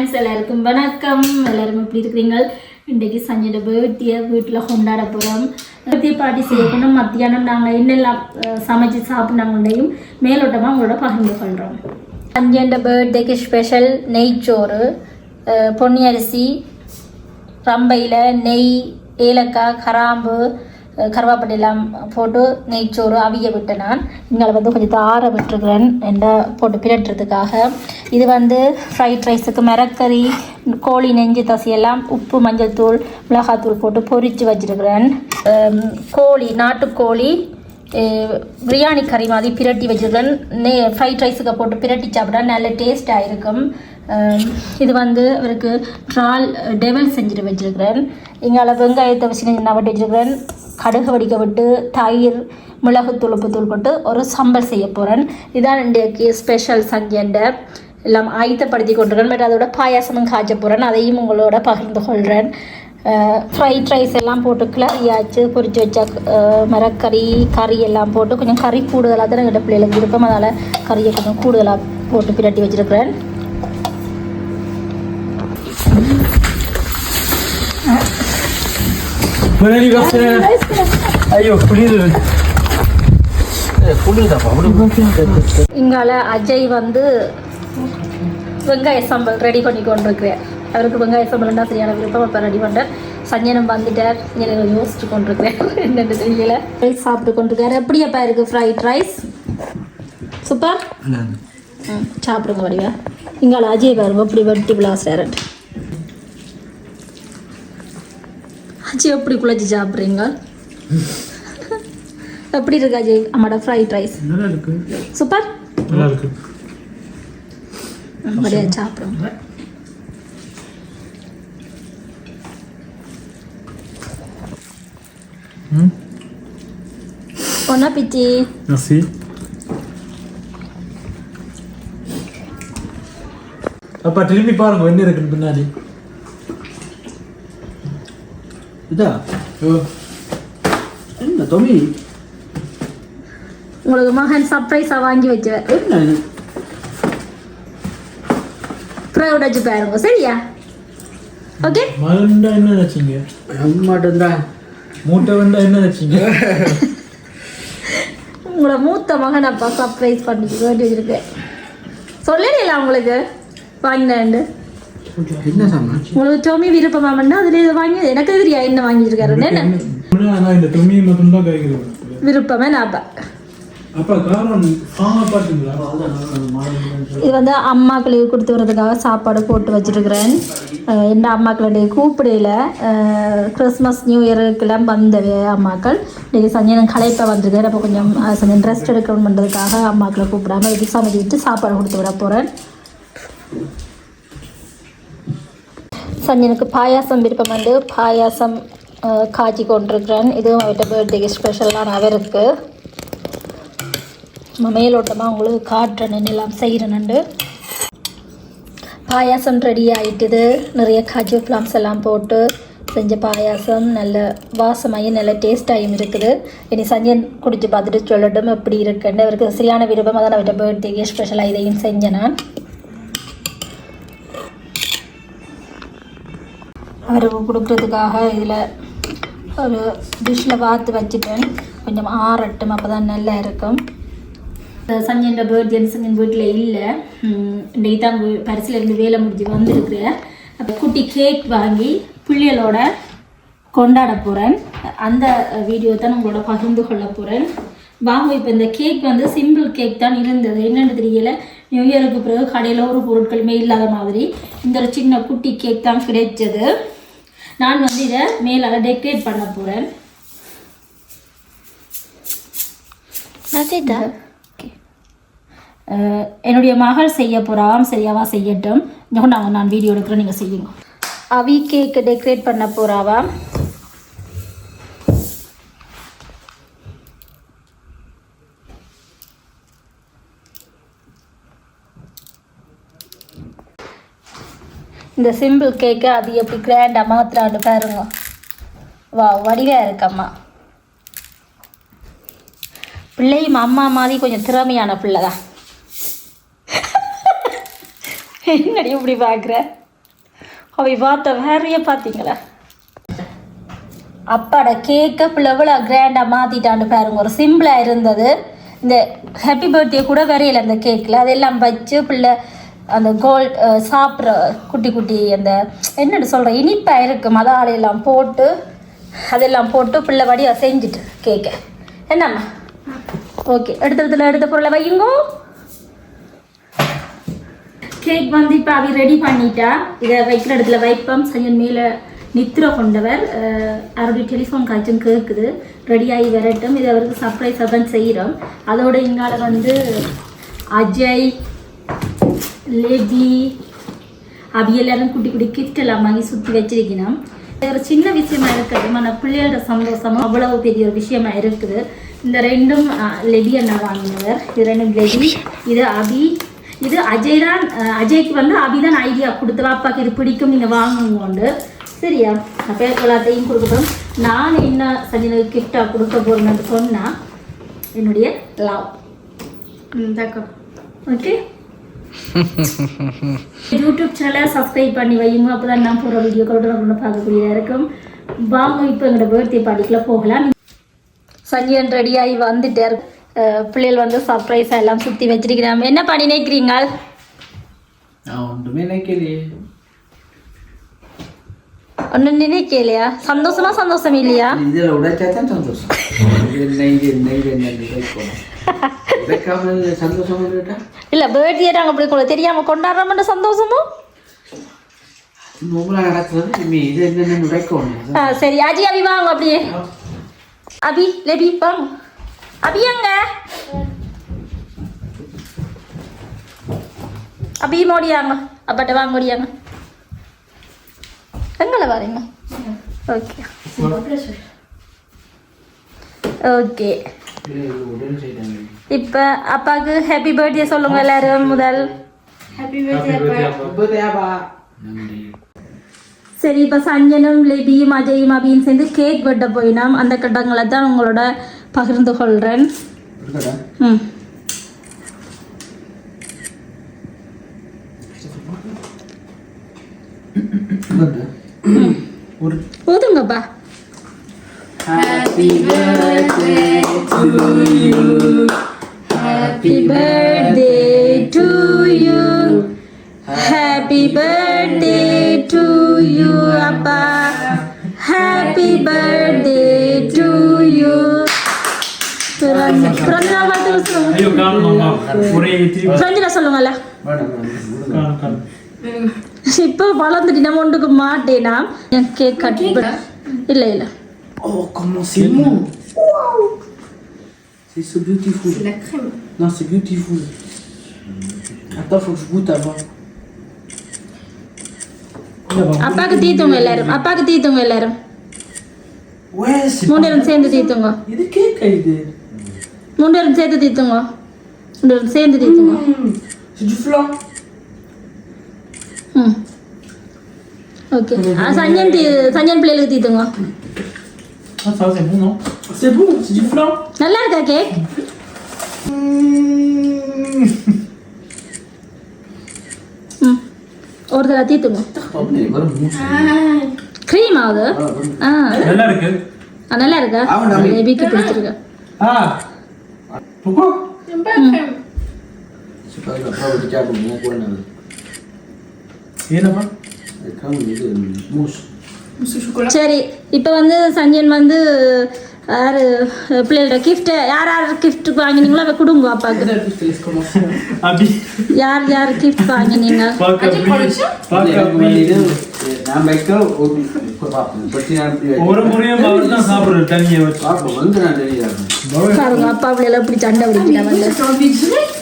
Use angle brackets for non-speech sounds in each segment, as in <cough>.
Friends எல்லாருக்கும் வணக்கம். எல்லாரும் எப்படி இருக்கிறீங்க? இன்றைக்கு சஞ்சயோட பர்த்டே வீட்டில் கொண்டாட போகிறோம் பர்த்டே பார்ட்டி செய்யணும். மத்தியானம் நாங்கள் என்னெல்லாம் சமைச்சு சாப்பிட்னாங்களையும் மேலோட்டமாக உங்களோட பகிர்ந்து கொள்கிறோம் சஞ்சயோட பர்த்டேக்கு ஸ்பெஷல் நெய்ச்சோறு அஹ், பொன்னி அரிசி ரம்பையில் நெய் ஏலக்காய் கராம்பு அஹ், எல்லாம் போட்டு நெய்ச்சோறு அவிய விட்டு நான். இங்கே வந்து கொஞ்சம் ஆற விட்டுருக்குறேன் என்ற போட்டு பிரட்டுறதுக்காக இது வந்து ஃப்ரைட் ரைஸுக்கு மிரக்கறி கோழி நெஞ்சு தசையெல்லாம் உப்பு மஞ்சள் தூள் மிளகாத்தூள் போட்டு பொரித்து வச்சிருக்கிறேன். கோழி நாட்டுக்கோழி பிரியாணி கறி மாதிரி பிரட்டி வச்சிருக்கிறேன். நே ஃப்ரைட் ரைஸுக்கு போட்டு பிரட்டி சாப்பிட்டா நல்ல டேஸ்ட்டாக இருக்கும். இது வந்து அவருக்கு ட்ரால் டெவல் செஞ்சுட்டு வச்சிருக்கிறேன் இங்கால வெங்காயத்தை வச்சு என்ன வட்டி வச்சுருக்கிறேன்? கடுகு வடிக்க விட்டு தயிர் மிளகு துளுப்பு தூள் போட்டு ஒரு சம்பல் செய்ய போகிறேன் இதான் இன்றைக்கு ஸ்பெஷல் சஞ்சண்டை எல்லாம் ஆயத்தப்படுத்தி கொண்டிருக்கேன் பட் அதோட பாயாசமும் காய்ச்ச போகிறேன் அதையும் உங்களோட பகிர்ந்து கொள்கிறேன் ஃப்ரைட் ரைஸ் எல்லாம் போட்டு கிளறியாச்சு பொரிச்சு வச்ச மரக்கறி கறி எல்லாம் போட்டு கொஞ்சம் கறி கூடுதலாக தான் எங்கள் பிள்ளைகளுக்கு இருக்கும். அதனால் கறியை கொஞ்சம் கூடுதலாக போட்டு பிரட்டி வச்சுருக்கிறேன். Bon anniversaire ஐயோ புரியுது இங்கால அஜய் வந்து வெங்காய சம்பல் ரெடி பண்ணி கொண்டிருக்கிறார் அவருக்கு வெங்காய சம்பல்னா சரியான விருப்பம். இப்போ ரெடி பண்ணுறார் சஞ்சனம் வந்துட்டார். எனக்கு யோசிச்சு கொண்டிருக்கிறார் என்னென்னு தெரியல. ரைஸ் சாப்பிட்டு கொண்டிருக்காரு. எப்படி அப்பா இருக்கு? Fried rice super. ம் சாப்பிடுங்க வடிவா. இங்கால அஜய் பாருங்க எப்படி வெட்டி விளாசுறாரு எப்படி குழச்சி சாப்பிட்றீங்க? எப்படி இருக்கு அஜய்? அம்மாட ஃப்ரைட் ரைஸ் நல்லா இருக்கு. சூப்பர் நல்லா இருக்கு. அப்படியே சாப்பிடுங்க merci அப்பா திரும்பி பாருங்க என்ன இருக்குன்னு பின்னாடி இதா? என்ன தொமி? உங்களுக்கு மகன் சர்ப்ரைஸாக வாங்கி வச்சேன் என்ன? ப்ரௌட் வச்சு பாருங்க சரியா? ஓகே மகன்டா என்ன நினைச்சீங்க அம்மாட்டா மூட்டை வந்தா என்ன நினைச்சீங்க உங்களை மூத்த மகன் அப்பா சர்ப்ரைஸ் பண்ணி வேண்டி வச்சிருக்கேன் சொல்லலையில உங்களுக்கு? வாங்கினேன் என்ன சாமான் உங்களுக்கு டோமி விருப்பமாமன்னா அதில் இதை வாங்கி எனக்கு தெரியா என்ன கைக்கிறேன் விருப்பமே நான் இது வந்து அம்மாக்களுக்கு கொடுத்து வரதுக்காக சாப்பாடு போட்டு வச்சிருக்கிறேன். என்ன அம்மாக்களுடைய கூப்பிடையில் கிறிஸ்மஸ் நியூ இயருக்கெல்லாம் வந்தவே அம்மாக்கள். இன்றைக்கி சஞ்சனம் களைப்பை வந்திருக்கேன் அப்போ கொஞ்சம் கொஞ்சம் ரெஸ்ட் எடுக்கணும் பண்ணுறதுக்காக அம்மாக்களை கூப்பிடாம இதுக்கு சமைச்சு விட்டு சாப்பாடு கொடுத்து விட போகிறேன் சஞ்சனுக்கு பாயாசம் விருப்பம் வந்து பாயாசம் காய்ச்சி கொண்டிருக்கிறேன். இதுவும் அவர்கிட்ட பர்த்டேக்கு ஸ்பெஷலான அவருக்கு. நம்ம மேலோட்டமாக உங்களுக்கு காட்டுறேன் எல்லாம் செய்கிறேன்னு பாயாசம் ரெடி ஆகிட்டுது நிறைய காஜு ஃப்ளாம்ஸ் எல்லாம் போட்டு செஞ்ச பாயாசம் நல்ல வாசமாகி நல்ல டேஸ்ட்டாயும் இருக்குது. இனி சஞ்சன் குடிச்சு பார்த்துட்டு சொல்லட்டும் எப்படி இருக்குன்னு. அவருக்கு சரியான விருப்பமாக தான் அவர்கிட்ட பர்த்டேக்கு ஸ்பெஷலாக இதையும் செஞ்சேன் நான். அவருக்கு கொடுக்குறதுக்காக இதில் ஒரு டிஷ்ஷில் பார்த்து வச்சுட்டேன். கொஞ்சம் ஆறட்டும் அப்போ தான் நல்லா இருக்கும். சஞ்சன் பர்த்டே சஞ்சன் வீட்டில் இல்லை. இன்றைக்கு தான் வீ- இருந்து வேலை முடிஞ்சு வந்திருக்கிறேன் அப்போ குட்டி கேக் வாங்கி பிள்ளைகளோட கொண்டாட போகிறேன் அந்த வீடியோ தான் உங்களோட பகிர்ந்து கொள்ள போகிறேன் வாங்க இப்போ இந்த கேக் வந்து சிம்பிள் கேக் தான் இருந்தது. என்னென்னு தெரியல. நியூ இயருக்கு பிறகு கடையில் ஒரு பொருட்களுமே இல்லாத மாதிரி இந்த ஒரு சின்ன குட்டி கேக் தான் கிடைச்சது. நான் வந்து இதை மேலால் டெக்கரேட் பண்ண போகிறேன் அஹ் என்னுடைய மகள் செய்ய போகிறாம் சரியாவா செய்யட்டும். நாங்கள் நான் வீடியோ எடுக்கிறேன் நீங்கள் செய்யுங்க. அவி கேக்கு டெக்கரேட் பண்ண போகிறாவா இந்த சிம்பிள் கேக்கை அது எப்படி கிராண்டாக மாத்திராண்டு பாருங்க. வா வடிவாக இருக்கம்மா. பிள்ளையும் அம்மா மாதிரி கொஞ்சம் திறமையான பிள்ளை தான் என்னடி இப்படி பார்க்குற அவை பார்த்த வேறைய பார்த்தீங்களா அப்பாட கேக்கை பிள்ளை எவ்வளோ கிராண்டாக மாற்றிட்டான்னு பாருங்க. ஒரு சிம்பிளாக இருந்தது. இந்த ஹாப்பி பர்த்டே கூட வரையில அந்த கேக்கில். அதெல்லாம் வச்சு பிள்ளை அந்த கோல்ட் சாப்பிட்ற குட்டி குட்டி அந்த என்னன்னு சொல்கிற இனிப்பாக இருக்குது மதாலையெல்லாம் போட்டு அதெல்லாம் போட்டு பிள்ளை வடியாக செஞ்சுட்டு கேக்கை. என்னம்மா? ஓகே எடுத்த இடத்துல எடுத்த பொருளை வையுங்கோ கேக் வந்து இப்போ அவ ரெடி பண்ணிட்டா. இதை வைக்கிற இடத்துல வைப்போம். சையன் மேலே நித்திர கொண்டவர். அவருடைய டெலிஃபோன் காய்ச்சும் கேட்குது ரெடியாகி வரட்டும். இது அவருக்கு சர்ப்ரைஸாக தான் செய்கிறோம். அதோட இங்கால வந்து அஜய் லேடி. அவி எல்லாரும் குட்டி குட்டி கிஃப்ட் எல்லாம் வாங்கி சுற்றி வச்சிருக்கணும். ஒரு சின்ன விஷயமா இருக்குது. நம்ம பிள்ளையோட சந்தோஷமும் அவ்வளவு பெரிய ஒரு விஷயமா இருக்குது. இந்த ரெண்டும் லெடி அண்ணா வாங்கினவர். இது ரெண்டும் லெபி இது அபி. இது அஜய் தான் அஜய்க்கு வந்து அபி தான் ஐடியா கொடுத்து வாப்பாக்கு இது பிடிக்கும் நீங்கள் வாங்குங்கோண்டு. சரியா? அப்போ எல்லாத்தையும் கொடுக்கட்டும். நான் என்ன சஜினுக்கு கிஃப்டாக கொடுக்க போகிறேன்னு சொன்னால் என்னுடைய லவ் ஓகே யூடியூப் சேனலை சப்ஸ்கிரைப் பண்ணி வையுங்க அப்போ தான் நான் போகிற வீடியோ கூட கொண்டு பார்க்கக்கூடியதாக இருக்கும் வாங்க இப்போ எங்களோட பர்த்டே பார்ட்டிக்குள்ள போகலாம் சஞ்சயன் ரெடியாகி வந்துட்டார் பிள்ளைகள் வந்து சர்ப்ரைஸாக எல்லாம் சுற்றி வச்சிருக்கிறாங்க என்ன பண்ணி நினைக்கிறீங்க நான் ஒன்றுமே நினைக்கலையே ஒன்றும் நினைக்கலையா சந்தோஷமா சந்தோஷம் இல்லையா இதில் உடைச்சா தான் சந்தோஷம் இல்லை பர்த்டே நாங்கள் அப்படி கூட தெரியாமல் கொண்டாடுறோம்ன்ற சந்தோஷமும் சரி. அஜி அபி வாங்க அப்படியே. அபி லெபி வாங்க. அபி அங்க அபி மோடியாங்க அப்பாட்ட வாங்க ஓடியாங்க எங்களை வரீங்க ஓகே. ஓகே. இப்போ அப்பாவுக்கு ஹாப்பி பர்த்டே சொல்லுங்க எல்லாரும் முதல். நன்றி. சரி இப்போ சஞ்சனும் லேபியும் அஜயும் அபியும் சேர்ந்து கேக் வெட்ட போயினோம். அந்த கட்டங்களை தான் உங்களோட பகிர்ந்து கொள்கிறேன் ம். போதுங்கப்பா Happy birthday to you. Happy birthday to you. Happy birthday to you, அப்பா Happy birthday to you. பிறந்த பிறந்த நாள் வாழ்த்துக்கள் சொல்லுங்க ஐயோ காணும் மாமா ஒரே தீ ஃப்ரெஞ்சில் சொல்லுங்கல்ல வேணாம், வேணாம். காணும் காணும் இப்போ வளர்ந்துட்டு நம்ம ஒன்றுக்கு மாட்டேனா கேக் கட் இல்லை இல்லை Oh, comment c'est beau C'est so beautiful. La crème. Non, c'est beautiful. Attends, faut que je goûte avant. அப்பாவுக்கு தீத்துங்க எல்லாரும் அப்பாவுக்கு தீத்துங்க எல்லாரும் Ouais, c'est மூணு பேரும் சேர்ந்து தீத்துங்க Il y a des cakes à aider. மூணு பேரும் Ah, ça va, c'est bon, non C'est bon, c'est du flan. நல்லா இருக்கா கேக் ம் ஒரு தடவை தீத்துங்க க்ரீம் ஆகுது ஆ நல்லா இருக்கு ஆ, நல்லா இருக்கா ஆமாம், நல்லா பேபிக்கு பிடிச்சிருக்கா Ah Pourquoi Je sais pas, il va pas vous dire à comment on prend, là. Rien à voir. C'est comme une euh, mousse. சரி இப்போ வந்து சஞ்சன் வந்து யார் பிள்ளைகளோட கிஃப்ட்டு யார் யார் கிஃப்ட் வாங்கினீங்களோ அதை கொடுங்க அப்பாவுக்கு. Je te laisse commencer. அபி. யார் யார் கிஃப்ட் வாங்கினீங்க? பார்க்க As-tu prends le tien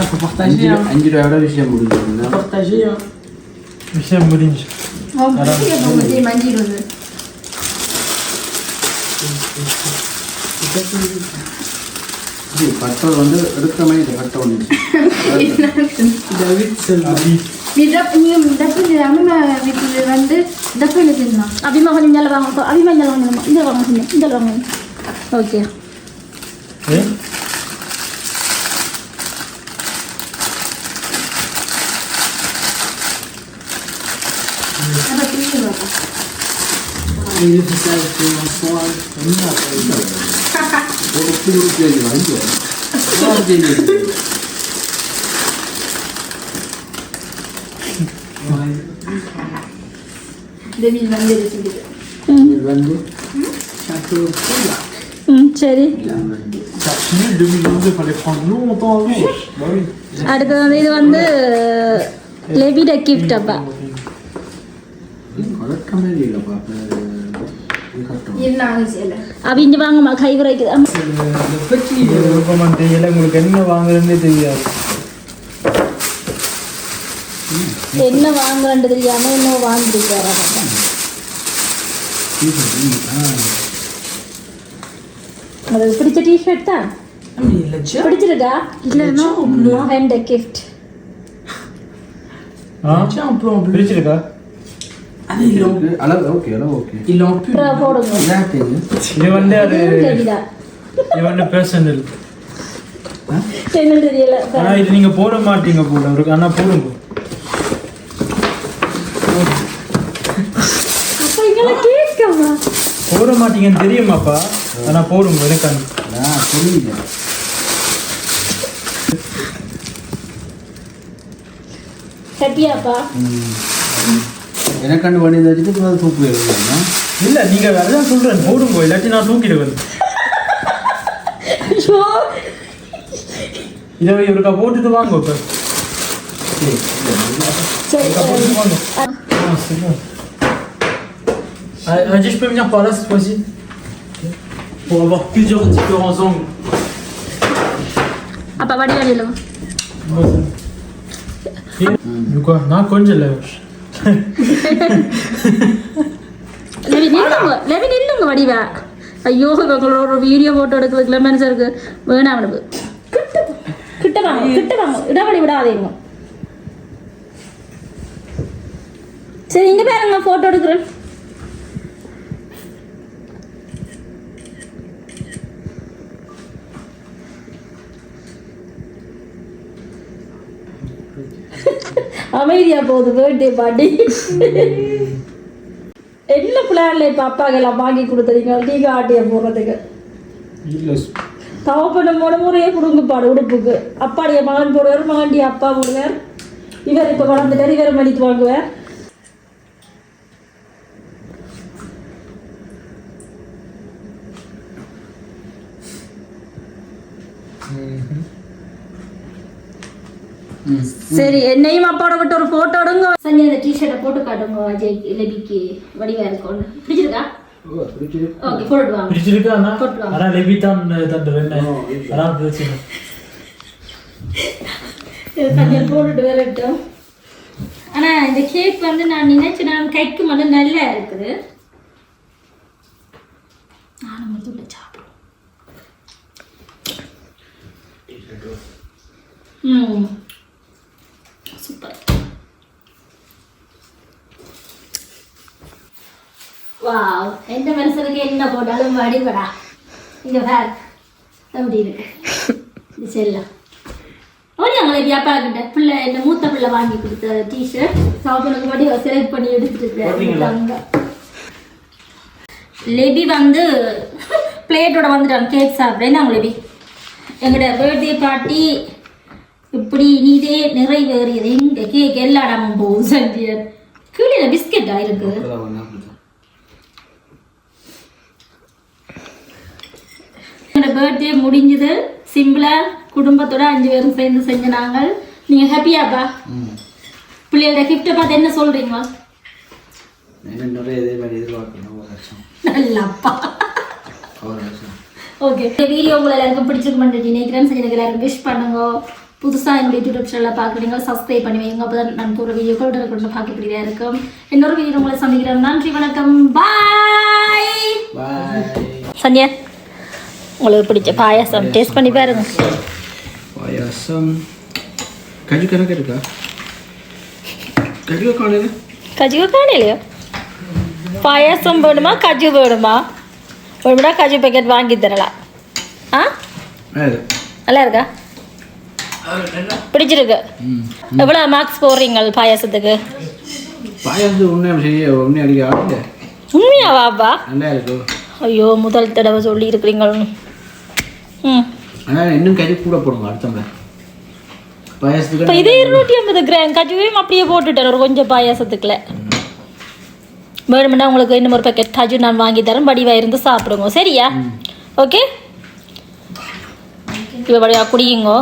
பார்க்க நான் வைக்க ஒரு பார்ப்போம் பற்றி நான் இப்படி வைக்கிறேன். ஒரு முறையும் அவர் தான் சாப்பிடுறது தண்ணியை வச்சு பார்ப்போம் வந்து நான் தெரியாது பாருங்க அப்பா பிள்ளைல இப்படி சண்டை பிடிக்கிறா வந்து J'ai envie de jouer. Ah, faut partager. அஞ்சு ரூபாயோட விஷயம் முடிஞ்சு partager. விஷயம் முடிஞ்சு Oh, <laughs> merci, il y a beaucoup de mandi, le இது கட்டை வந்து எடுத்த மாதிரி இந்த கட்டை ஒன்று நீ டப்பு நீ டப்பு நீ அம்மா வீட்டில் வந்து டப்பு எழுதிருந்தான் அபிமா கொஞ்சம் மேலே வாங்க அபிமா இங்கே வாங்க இந்த வாங்க கொஞ்சம் இந்த வாங்க ஓகே Eh? ஒரு புது கேள்வி வாங்கி டெவில் வந்து இருக்குது இது வந்து chateau ம் சரி Ça finit 2022, fallait prendre longtemps avant. Bah oui. அடுத்தது வந்து இது வந்து லெவிட கிஃப்ட் அப்பா கரெக்டாக மாதிரி இல்லை பாப்பா இது கட்டம் இருந்தாங்க அவங்க வாங்கம்மா கை குறைக்குது உங்களுக்கு என்ன வாங்குறதுன்னு தெரியாது என்ன வாங்குறேன்னு தெரியாம என்ன வாங்கிருக்காரா அது பிடிச்ச டிஷர்ட் தான் பிடிச்சிருக்கா இல்லைன்னா மகன் கிஃப்ட் ஆ பிடிச்சிருக்கா அளவு ஓகே அளவு ஓகே. போடுங்க. இது? வந்து அது இது வந்து பர்சனல் என்ன தெரியல. ஆனா இது நீங்க போட மாட்டீங்க போல. இருக்கு ஆனா போடுங்க. அப்ப போட மாட்டீங்கன்னு தெரியுமாப்பா? ஆனா போடுங்க எனக்கு ஆ புரியுது ஹாப்பியாப்பா? கண்டு வண்டி வச்சுட்டு இப்போ தூக்கு எழுதுனா இல்ல நீங்க வேறதான் சொல்றேன். போடுங்க இல்லாட்டி நான் தூக்கிடுவேன் ஐயோ இதை இவருக்கா போட்டுட்டு வாங்க இப்ப. சரி இவருக்கா போட்டுட்டு வாங்க. Ah, c'est bon. Ah, Adi, je peux venir par là cette fois-ci Pour avoir plusieurs différents angles. அப்பா வடிவாடியில் De quoi Non, கொஞ்சம் இல்லை லெவின் நில்லுங்க. லெவின் நில்லுங்க வடிவா. ஐயோ இவங்களோட ஒரு வீடியோ போட்டோ எடுக்கிறதுக்குள்ள மனுஷருக்கு வேணாம் அவனுக்கு கிட்ட வாங்க கிட்ட வாங்க. இடவழி விடாதீங்க சரி இங்க பாருங்க போட்டோ எடுக்கிறேன். <laughs> <laughs> அமைதியா போகுது பர்த்டே பார்ட்டி என்ன பிளான்ல இப்ப அப்பாக்கெல்லாம் வாங்கி கொடுத்துறீங்க நீங்க ஆட்டிய போடுறதுக்கு இல்லை தவப்பண்ண மூணு முறையே கொடுங்க பாடு உடுப்புக்கு. அப்பாடைய மகன் போடுவார் மகன்டி அப்பா போடுவார். இவர் இப்ப வளர்ந்துட்டார் இவர் மடித்து வாங்குவார். சரி என்னையும் அப்பாவோட விட்டு ஒரு போட்டோ எடுங்க. சஞ்சய் இந்த டிஷர்ட்டை போட்டு காட்டுங்க அஜய் லெபிக்கு வடிவா இருக்கும் பிடிச்சிருக்கா? ஓ பிடிச்சிருக்கு. ஓகே போட்டு வாங்க. பிடிச்சிருக்கா. ஆனா லெபி தான் தந்துடுறேன் அதான் பிரச்சனை போட்டுட்டு வரட்டும் ஆனா இந்த கேக் வந்து நான் நினைச்சு நான் கைக்கு மட்டும் நல்லா இருக்குது. நானும் சாப்பிடுவோம் ம் சூப்பர் வாவ் எந்த மனுஷனுக்கு என்ன போட்டாலும் வடிபடா. இங்க பார் அப்படி இருக்கு. செல்லம். ஓடி அவங்களை வியாபார கிட்ட பிள்ளை இந்த மூத்த பிள்ளை வாங்கி கொடுத்த டிஷர்ட் சாப்பிடுறதுக்கு படி செலக்ட் பண்ணி எடுத்துட்டு லெபி வந்து பிளேட்டோட வந்துட்டாங்க கேக் சாப்பிட்றேன். நாங்கள் லெபி? எங்களோட பர்த்டே பார்ட்டி இப்படி நீதே நிறைவேறியது. இங்கே கேக் எல்லா இடமும் போகுது சஞ்சயன் கீழே பிஸ்கெட்டா இருக்கு? என்னோட பர்த்டே முடிஞ்சது? சிம்பிளா குடும்பத்தோட அஞ்சு பேரும் சேர்ந்து செஞ்ச நாங்கள். நீங்க ஹாப்பியாப்பா ம். பிள்ளையோட கிஃப்ட்டை பார்த்து என்ன நல்லாப்பா லட்சம். ஓகே இந்த வீடியோ உங்களை எல்லாருக்கும் பிடிச்சிருக்குமென்று நினைக்கிறேன். சரி எனக்கு எல்லாரும் விஷ் பண்ணுங்க. புதுசாக என்னுடைய யூடியூப் சேனலில் பார்க்குறீங்க. சப்ஸ்கிரைப் பண்ணி வைங்க அப்போ தான் நான் போகிற பார்க்கக்கூடியதாக இருக்கும். இன்னொரு வீடியோ உங்களை சந்திக்கிறேன். நன்றி வணக்கம். பாய் சந்தியா? உங்களுக்கு பிடிச்ச பாயாசம். டேஸ்ட் பண்ணி பாருங்க. பாயாசம். கஜு கணக்கு இருக்கா? கஜு காலையில்? கஜு காணையிலையோ பாயாசம் வேணுமா? கஜு வேணுமா? வேணும்னா கஜு பேக்கெட் வாங்கி தரலாம். ஆ? நல்லா இருக்கா. பிடிச்சிருக்கு. எவ்வளோ மார்க்ஸ் போடுறீங்க பாயாசத்துக்கு? பாயாசம் ஒன்றும் செய்ய ஒன்றும் அடிக்க ஆகல உண்மையாவாப்பா நல்லா இருக்கு. ஐயோ முதல் தடவை சொல்லி இருக்கிறீங்க ம். ஆனால் இன்னும் கறி கூட போடுங்க அடுத்த பாயாசத்துக்கு இதே இருநூற்றி ஐம்பது கிராம் கஜுவையும் அப்படியே போட்டுட்டேன் ஒரு கொஞ்சம் பாயாசத்துக்குள்ள. வேணும்னா உங்களுக்கு இன்னும் ஒரு பேக்கெட் கஜு நான் வாங்கி தரேன் வடிவா இருந்து சாப்பிடுங்க. சரியா? ஓகே இப்போ வடிவா குடியுங்கோ.